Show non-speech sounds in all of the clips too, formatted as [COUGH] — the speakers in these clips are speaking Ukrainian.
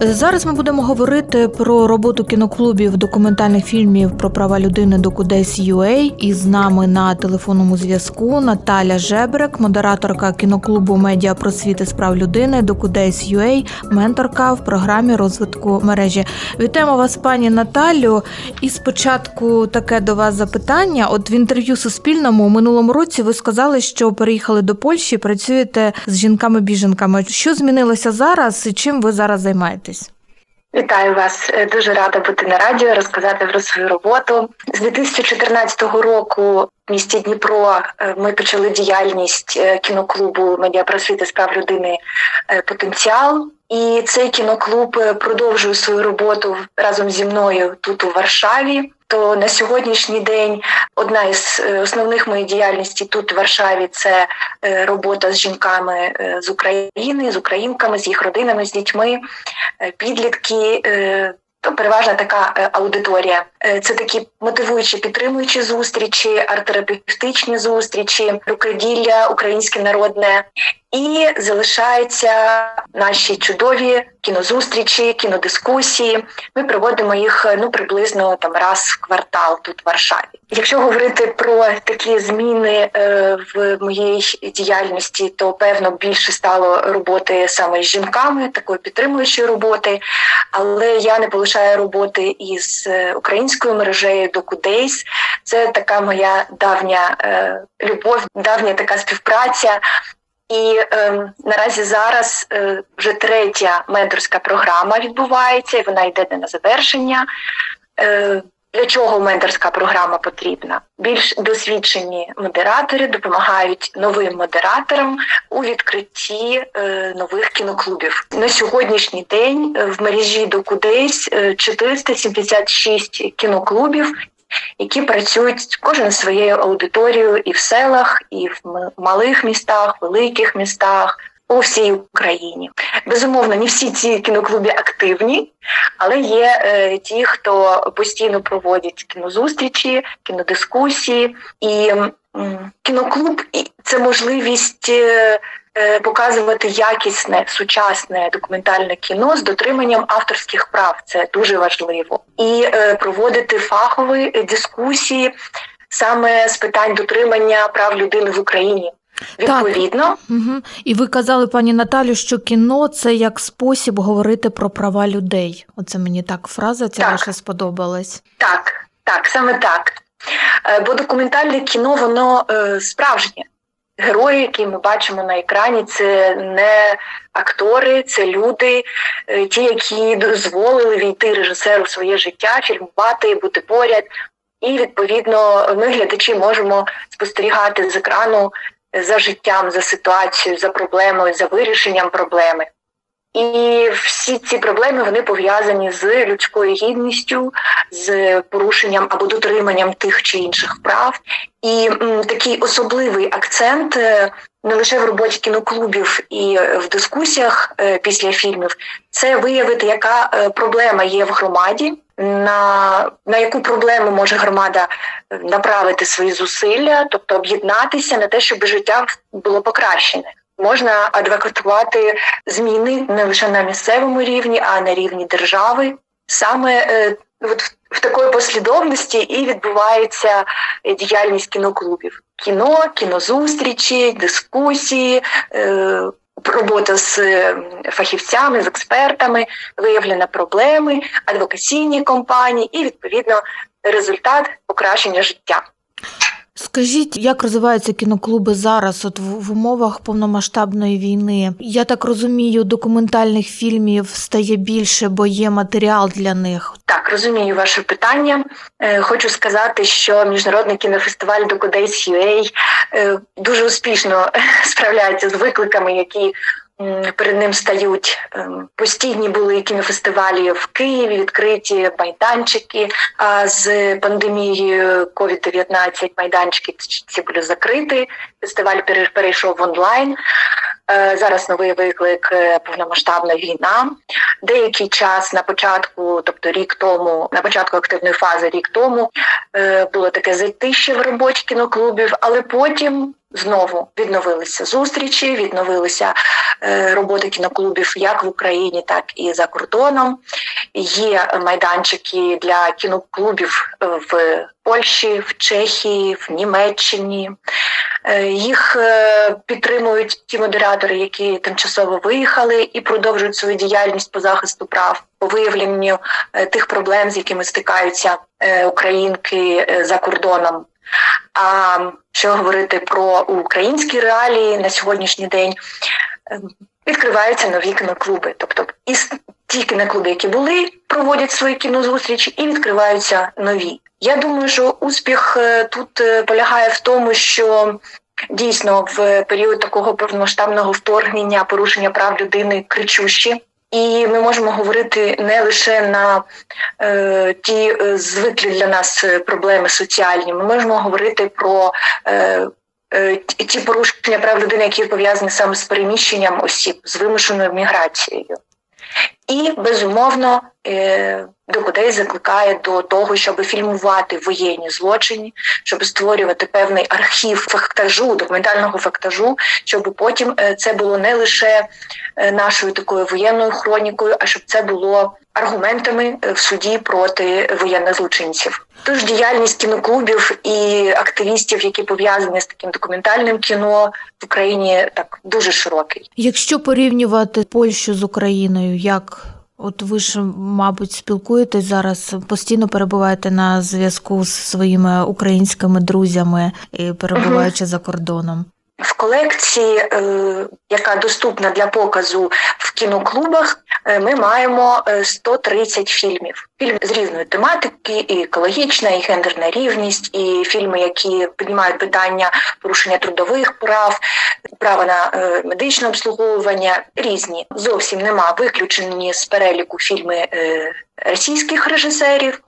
Зараз ми будемо говорити про роботу кіноклубів документальних фільмів про права людини Докудесь UA. І з нами на телефонному зв'язку Наталя Жебрек, модераторка кіноклубу медіа просвіти з прав людини Докудесь UA, менторка в програмі розвитку мережі. Вітаємо вас, пані Наталю. І спочатку таке до вас запитання. От в інтерв'ю Суспільному у минулому році ви сказали, що переїхали до Польщі, працюєте з жінками-біженками. Що змінилося зараз і чим ви зараз займаєтесь? Вітаю вас. Е, Дуже рада бути на радіо, розказати про свою роботу. З 2014 року в місті Дніпро е, ми почали діяльність е, кіноклубу медіапросвіти справ прав людини Потенціал. І цей кіноклуб продовжує свою роботу разом зі мною тут у Варшаві. То на сьогоднішній день одна із е, основних моїх діяльностей тут в Варшаві це е, робота з жінками е, з України, з українками, з їх родинами, з дітьми, підлітки. То переважна така аудиторія. Це такі мотивуючі, підтримуючі зустрічі, арт-терапевтичні зустрічі, рукоділля українське народне. І залишаються наші чудові кінозустрічі, кінодискусії. Ми проводимо їх ну приблизно там раз в квартал тут в Варшаві. Якщо говорити про такі зміни е, в моїй діяльності, то певно більше стало роботи саме з жінками, такої підтримуючої роботи. Але я не полишаю роботи із е, українською мережею Докудейс. Це така моя давня е, любов, давня така співпраця. І е, наразі зараз е, вже третя менторська програма відбувається, і вона йде на завершення. Е, для чого менторська програма потрібна? Більш досвідчені модератори допомагають новим модераторам у відкритті е, нових кіноклубів. На сьогоднішній день е, в мережі Докудейс е, 476 кіноклубів, які працюють кожен своєю аудиторією і в селах, і в малих містах, великих містах. У всій Україні безумовно, не всі ці кіноклуби активні, але є е, ті, хто постійно проводять кінозустрічі, кінодискусії, і кіноклуб це можливість е, е, показувати якісне сучасне документальне кіно з дотриманням авторських прав. Це дуже важливо, і е, проводити фахові дискусії саме з питань дотримання прав людини в Україні. Так. Відповідно, Угу. І ви казали, пані Наталю, що кіно це як спосіб говорити про права людей. Оце мені так фраза ця Так. ваша сподобалась. Так, так, саме так. Е, Бо документальне кіно, воно е, справжнє. Герої, які ми бачимо на екрані, це не актори, це люди, е, ті, які дозволили війти режисеру в своє життя, фільмувати, бути поряд. І відповідно ми, глядачі, можемо спостерігати з екрану за життям, за ситуацією, за проблемою, за вирішенням проблеми. І всі ці проблеми вони пов'язані з людською гідністю, з порушенням або дотриманням тих чи інших прав. І м, такий особливий акцент е, не лише в роботі кіноклубів і е, в дискусіях е, після фільмів, це виявити, яка проблема є в громаді, на, на яку проблему може громада направити свої зусилля, тобто об'єднатися на те, щоб життя було покращене. Можна адвокатувати зміни не лише на місцевому рівні, а на рівні держави. Саме е, от в, такої послідовності і відбувається е, діяльність кіноклубів: кіно, кінозустрічі, дискусії, е, робота з фахівцями, з експертами, виявлення проблеми, адвокаційні компанії і відповідно результат покращення життя. Скажіть, як розвиваються кіноклуби зараз, от в, умовах повномасштабної війни? Я так розумію, документальних фільмів стає більше, бо є матеріал для них. Так, розумію ваше питання. Е, Хочу сказати, що міжнародний кінофестиваль Докудейс UA е, дуже успішно [LAUGHS] справляється з викликами, які перед ним стають. Ем, Постійні були кінофестивалі в Києві, відкриті майданчики. А з пандемією COVID-19 майданчики ці були закриті. Фестиваль пере- перейшов в онлайн. Е, Зараз новий виклик е, повномасштабна війна. Деякий час на початку, тобто рік тому, на початку активної фази, рік тому е, було таке затище в роботі кіноклубів, але потім знову відновилися зустрічі, відновилися роботи кіноклубів як в Україні, так і за кордоном. Є майданчики для кіноклубів е, в Польщі, в Чехії, в Німеччині. Е, Їх е, підтримують ті модератори, які тимчасово виїхали і продовжують свою діяльність по захисту прав, по виявленню тих проблем, з якими стикаються українки за кордоном. А що говорити про українські реалії на сьогоднішній день? Е, Відкриваються нові кіноклуби, тобто і ті кіноклуби, які були, проводять свої кінозустрічі, і відкриваються нові. Я думаю, що успіх е, тут е, полягає в тому, що дійсно в період такого повномасштабного вторгнення порушення прав людини кричущі. І ми можемо говорити не лише на е, ті е, звиклі для нас проблеми соціальні. Ми можемо говорити про е, е, ті порушення прав людини, які пов'язані саме з переміщенням осіб, з вимушеною міграцією. І безумовно до людей закликає до того, щоб фільмувати воєнні злочини, щоб створювати певний архів фактажу, документального фактажу, щоб потім е, це було не лише е, нашою такою воєнною хронікою, а щоб це було аргументами е, в суді проти воєнних злочинців. Тож діяльність кіноклубів і активістів, які пов'язані з таким документальним кіно в Україні, так дуже широкий. Якщо порівнювати Польщу з Україною, як от ви ж, мабуть, спілкуєтесь зараз, постійно перебуваєте на зв'язку з своїми українськими друзями, перебуваючи за кордоном. В колекції, е, яка доступна для показу в кіноклубах, е, ми маємо е, 130 фільмів. Фільм з різної тематики, і екологічна, і гендерна рівність, і фільми, які піднімають питання порушення трудових прав, права на е, медичне обслуговування, різні. Зовсім нема виключені з переліку фільми е, російських режисерів.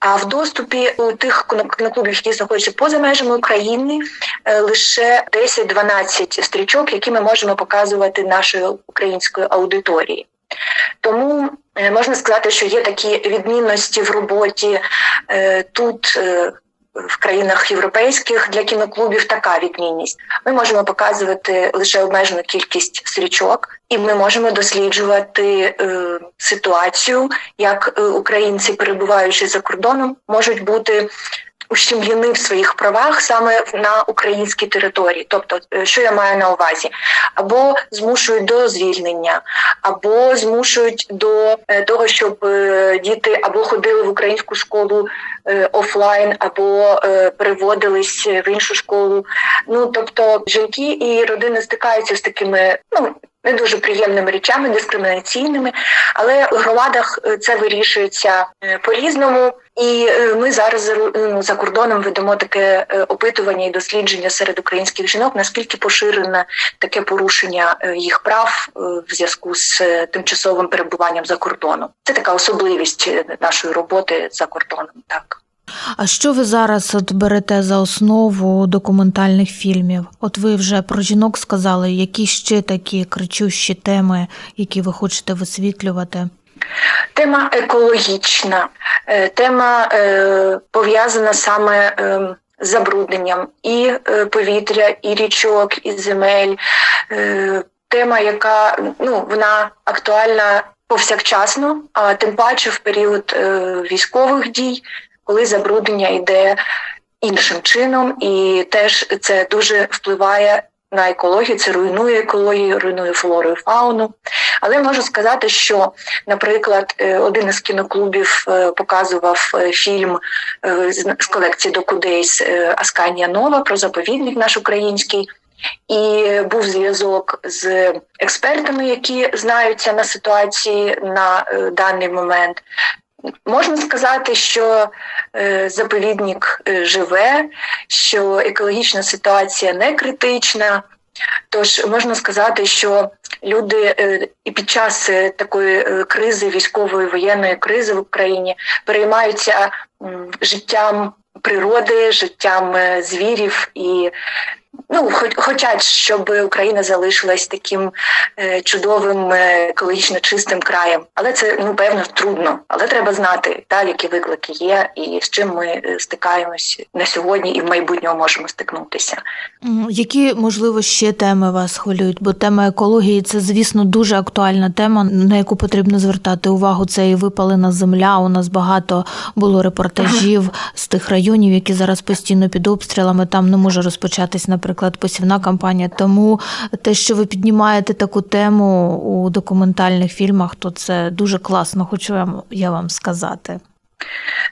А в доступі у тих кіноклубів, які знаходяться поза межами України, е, лише 10-12 стрічок, які ми можемо показувати нашої української аудиторії. Тому е, можна сказати, що є такі відмінності в роботі е, тут. В країнах європейських для кіноклубів така відмінність. Ми можемо показувати лише обмежену кількість стрічок, і ми можемо досліджувати е, ситуацію, як е, українці, перебуваючи за кордоном, можуть бути ущемлені в своїх правах саме на українській території. Тобто, е, що я маю на увазі, або змушують до звільнення, або змушують до е, того, щоб е, діти або ходили в українську школу офлайн, або переводились в іншу школу. Ну тобто, жінки і родини стикаються з такими ну. Не дуже приємними речами, дискримінаційними, але в громадах це вирішується е, по-різному. І е, ми зараз за ну, за кордоном ведемо таке е, опитування і дослідження серед українських жінок, наскільки поширене таке порушення е, їх прав е, в зв'язку з е, тимчасовим перебуванням за кордоном. Це така особливість е, нашої роботи за кордоном. Так. А що ви зараз от берете за основу документальних фільмів? От ви вже про жінок сказали, які ще такі кричущі теми, які ви хочете висвітлювати? Тема екологічна, е, тема е, пов'язана саме е, з забрудненням і е, повітря, і річок, і земель. Е, Тема, яка ну вона актуальна повсякчасно, а тим паче в період е, військових дій, коли забруднення йде іншим чином, і теж це дуже впливає на екологію, це руйнує екологію, руйнує флору і фауну. Але можу сказати, що, наприклад, е, один із кіноклубів е, показував е, фільм з колекції Докудейс Асканія Нова про заповідник наш український. І був зв'язок з експертами, які знаються на ситуації на даний момент. Можна сказати, що е, заповідник е, живе, що екологічна ситуація не критична. Тож можна сказати, що люди е, і під час такої кризи, військової воєнної кризи в Україні переймаються життям природи, життям звірів і ну хоч хочуть, щоб Україна залишилась таким е, чудовим е, екологічно чистим краєм. Але це ну певно трудно. Але треба знати, так, які виклики є, і з чим ми е, стикаємось на сьогодні, і в майбутньому можемо стикнутися. Які можливо ще теми вас хвилюють? Бо тема екології це, звісно, дуже актуальна тема, на яку потрібно звертати увагу. Це і випалена земля. У нас багато було репортажів з тих районів, які зараз постійно під обстрілами. Там не може розпочатись, наприклад, посівна кампанія. Тому те, що ви піднімаєте таку тему у документальних фільмах, то це дуже класно. Хочу я вам сказати.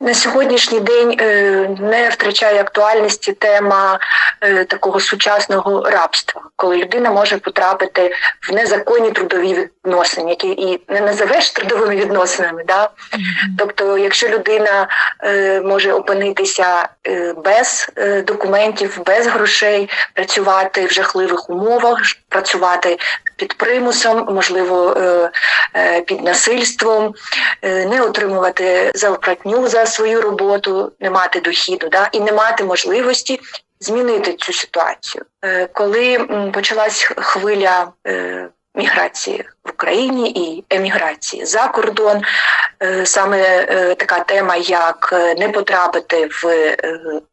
На сьогоднішній день е, не втрачає актуальності тема е, такого сучасного рабства, коли людина може потрапити в незаконні трудові відносини, які і не називеш трудовими відносинами. Да? Тобто, якщо людина е, може опинитися без документів, без грошей, працювати в жахливих умовах, працювати під примусом, можливо, е, е, під насильством, е, не отримувати зарплатню за свою роботу, не мати дохіду, да, і не мати можливості змінити цю ситуацію. Коли почалась хвиля міграції в Україні і еміграції за кордон, саме така тема, як не потрапити в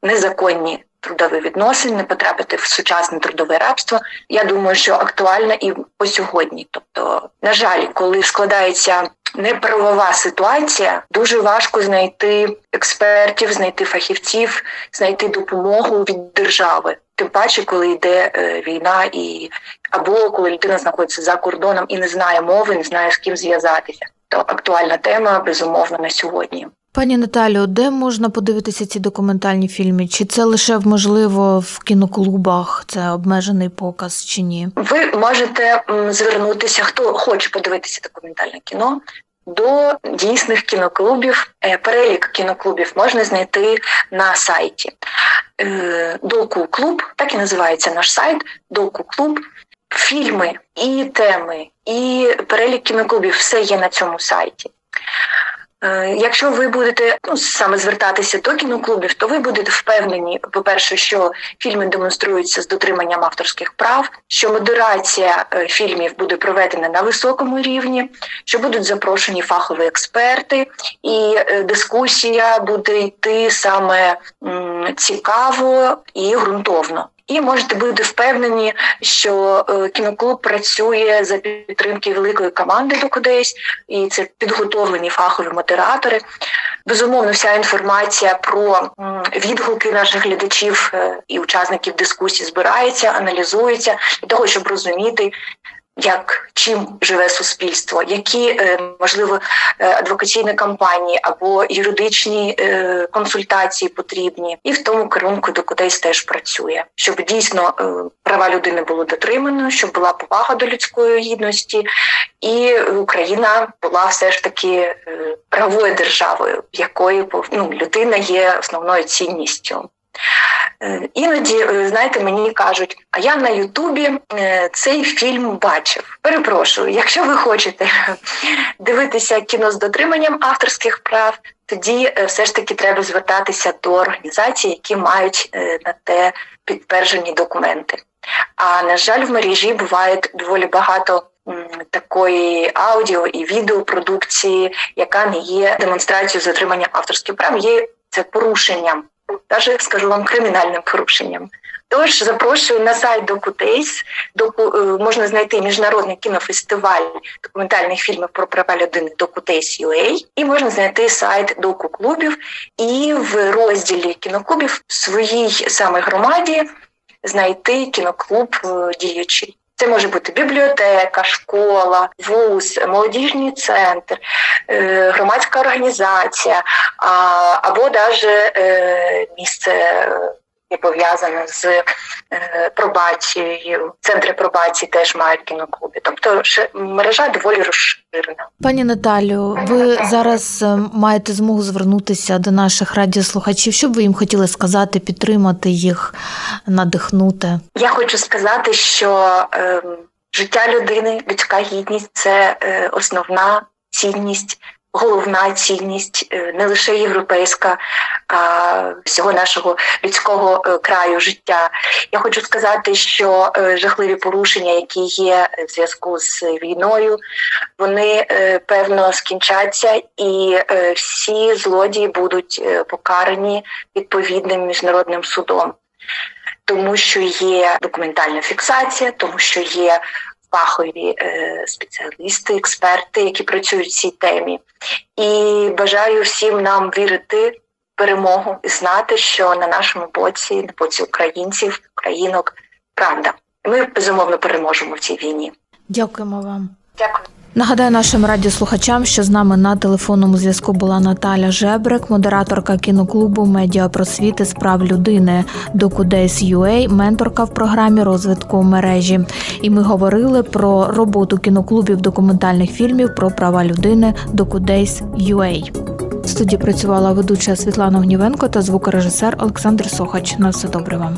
незаконні трудові відносини, не потрапити в сучасне трудове рабство, я думаю, що актуальна і по сьогодні. Тобто, на жаль, коли складається неправова ситуація, дуже важко знайти експертів, знайти фахівців, знайти допомогу від держави. Тим паче, коли йде е, війна, і або коли людина знаходиться за кордоном і не знає мови, не знає з ким зв'язатися. То актуальна тема безумовно на сьогодні. Пані Наталю, де можна подивитися ці документальні фільми? Чи це лише можливо в кіноклубах? Це обмежений показ чи ні? Ви можете звернутися, хто хоче подивитися документальне кіно. До дійсних кіноклубів Е, перелік кіноклубів можна знайти на сайті. Е, Доку клуб, так і називається наш сайт. Доку клуб. Фільми і теми, і перелік кіноклубів все є на цьому сайті. Е, Якщо ви будете ну, саме звертатися до кіноклубів, то ви будете впевнені, по-перше, що фільми демонструються з дотриманням авторських прав, що модерація е, фільмів буде проведена на високому рівні, що будуть запрошені фахові експерти, і е, дискусія буде йти саме цікаво і ґрунтовно. І можете бути впевнені, що е, кіноклуб працює за підтримки великої команди «Докудейс», і це підготовлені фахові модератори. Безумовно, вся інформація про відгуки наших глядачів е, і учасників дискусії збирається, аналізується для того, щоб розуміти. Як чим живе суспільство, які е, можливо е, адвокаційні кампанії або юридичні е, консультації потрібні, і в тому керунку до кудись теж працює, щоб дійсно права людини було дотримано, щоб була повага до людської гідності, і Україна була все ж таки правовою державою, в якої ну, людина є основною цінністю. Е, Іноді, е, знаєте, мені кажуть, а я на Ютубі е, цей фільм бачив. Перепрошую, якщо ви хочете [LAUGHS] дивитися кіно з дотриманням авторських прав, тоді все ж таки треба звертатися до організацій, які мають на те підтверджені документи. А на жаль, в мережі буває доволі багато такої аудіо і відеопродукції, яка не є демонстрацією затримання авторських прав, є це порушенням, навіть скажу вам кримінальним порушенням. Тож запрошую на сайт DocuDays, доку е, можна знайти міжнародний кінофестиваль документальних фільмів про права людини DocuDays.ua і можна знайти сайт доку-клубів і в розділі кіноклубів в своїй саме громаді знайти кіноклуб е, діючий. Це може бути бібліотека, школа, вуз, молодіжний центр, е, громадська організація, або навіть е, місце є пов'язане з е, пробацією. Центри пробації теж мають кіноклуби. Тобто мережа доволі розширена. Пані Наталю, ви зараз е, маєте змогу звернутися до наших радіослухачів. Що б ви їм хотіли сказати, підтримати їх, надихнути? Я хочу сказати, що е, життя людини, людська гідність це е, основна цінність, головна цінність, е, не лише європейська, а всього нашого людського е, краю життя. Я хочу сказати, що е, жахливі порушення, які є в зв'язку з війною, вони певно скінчаться, і всі злодії будуть покарані відповідним міжнародним судом, тому що є документальна фіксація, тому що є фахові е, спеціалісти, експерти, які працюють в цій темі. І бажаю всім нам вірити в перемогу і знати, що на нашому боці, на боці українців, українок, правда. Ми безумовно переможемо в цій війні. Дякуємо вам. Дякую. Нагадаю нашим радіослухачам, що з нами на телефонному зв'язку була Наталя Жебрек, модераторка кіноклубу медіапросвіти з прав людини Докудейс.UA, менторка в програмі розвитку мережі. І ми говорили про роботу кіноклубів документальних фільмів про права людини Докудейс.UA. В студії працювала ведуча Світлана Гнівенко та звукорежисер Олександр Сохач. На все добре вам.